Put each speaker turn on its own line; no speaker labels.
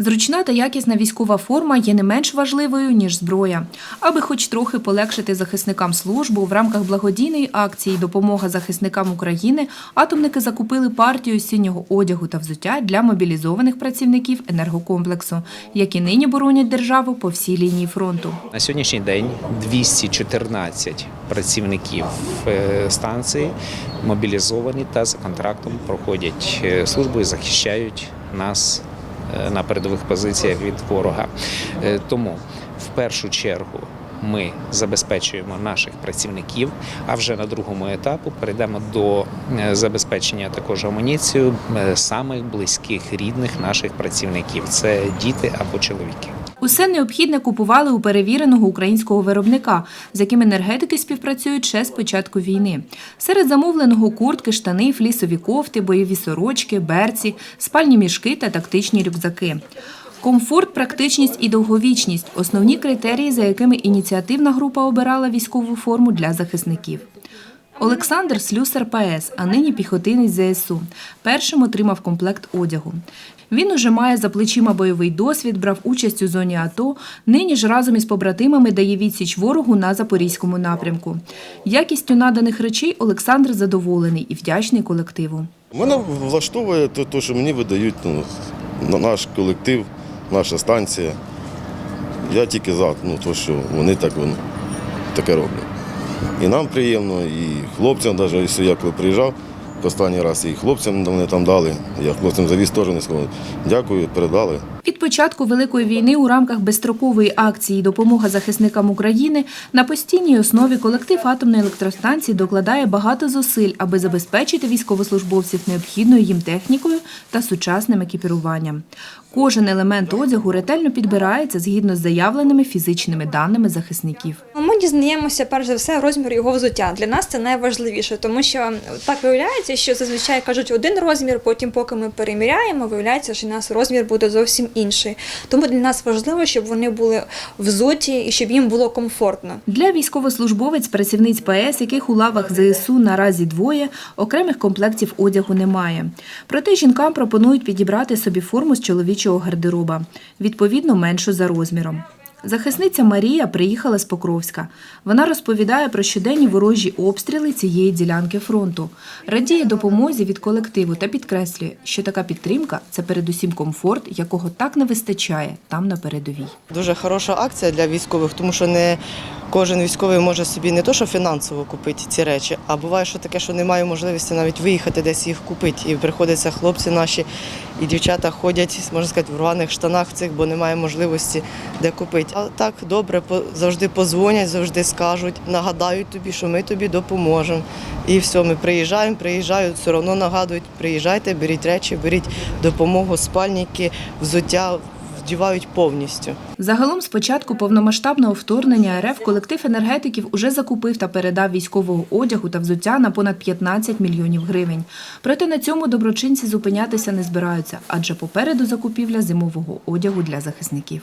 Зручна та якісна військова форма є не менш важливою, ніж зброя. Аби хоч трохи полегшити захисникам службу, в рамках благодійної акції Допомога захисникам України атомники закупили партію осіннього одягу та взуття для мобілізованих працівників енергокомплексу, які нині боронять державу по всій лінії фронту.
На сьогоднішній день 214 працівників е, станції мобілізовані та за контрактом проходять е, службу і захищають нас на передових позиціях від ворога. Е, Тому в першу чергу. Ми забезпечуємо наших працівників, а вже на другому етапу перейдемо до е, забезпечення також амуніцією е, самих близьких рідних наших працівників це діти або чоловіки.
Усе необхідне купували у перевіреного українського виробника, з яким енергетики співпрацюють ще з початку війни. Серед замовленого куртки, штани, флісові кофти, бойові сорочки, берці, спальні мішки та тактичні рюкзаки. Комфорт, практичність і довговічність основні критерії, за якими ініціативна група обирала військову форму для захисників. Олександр слюсар ПС, а нині піхотинець ЗСУ. Першим отримав комплект одягу. Він уже має за плечима бойовий досвід, брав участь у зоні АТО. Нині ж разом із побратимами дає відсіч ворогу на запорізькому напрямку. Якістю наданих речей Олександр задоволений і вдячний колективу.
Мене влаштовує те, що мені видають ну, наш колектив, наша станція. Я тільки за, ну, то, що вони так вони, таке роблять. І нам приємно, і хлопцям, навіть я коли приїжджав, останній раз і хлопцям вони там дали. Я хлопцям завіз теж вони сказали, дякую, передали.
Від початку Великої війни у рамках безстрокової акції Допомога захисникам України на постійній основі колектив атомної електростанції докладає багато зусиль, аби забезпечити військовослужбовців необхідною їм технікою та сучасним екіпіруванням. Кожен елемент одягу ретельно підбирається згідно з заявленими фізичними даними захисників.
Ми дізнаємося перш за все розмір його взуття. Для нас це найважливіше, тому що так виявляється, що зазвичай кажуть один розмір, потім, поки ми переміряємо, виявляється, що у нас розмір буде зовсім інший. Тому для нас важливо, щоб вони були взуті і щоб їм було комфортно.
Для військовослужбовець працівниць ПС, яких у лавах ЗСУ наразі двоє, окремих комплектів одягу немає. Проте жінкам пропонують підібрати собі форму з чоловічого гардероба, відповідно меншу за розміром. Захисниця Марія приїхала з Покровська. Вона розповідає про щоденні ворожі обстріли цієї ділянки фронту, радіє допомозі від колективу та підкреслює, що така підтримка це передусім комфорт, якого так не вистачає там на передовій.
Дуже хороша акція для військових, тому що не кожен військовий може собі не то, що фінансово купити ці речі, а буває, що таке, що немає можливості навіть виїхати десь їх купити. І приходиться хлопці наші і дівчата ходять, можна сказати, в рваних штанах цих, бо немає можливості де купити. А так добре, завжди позвонять, завжди скажуть, нагадають тобі, що ми тобі допоможемо. І все, ми приїжджаємо, приїжджають, все одно нагадують, приїжджайте, беріть речі, беріть допомогу, спальники, взуття вдівають повністю.
Загалом з початку повномасштабного вторгнення РФ колектив енергетиків уже закупив та передав військового одягу та взуття на понад 15 мільйонів гривень. Проте на цьому доброчинці зупинятися не збираються, адже попереду закупівля зимового одягу для захисників.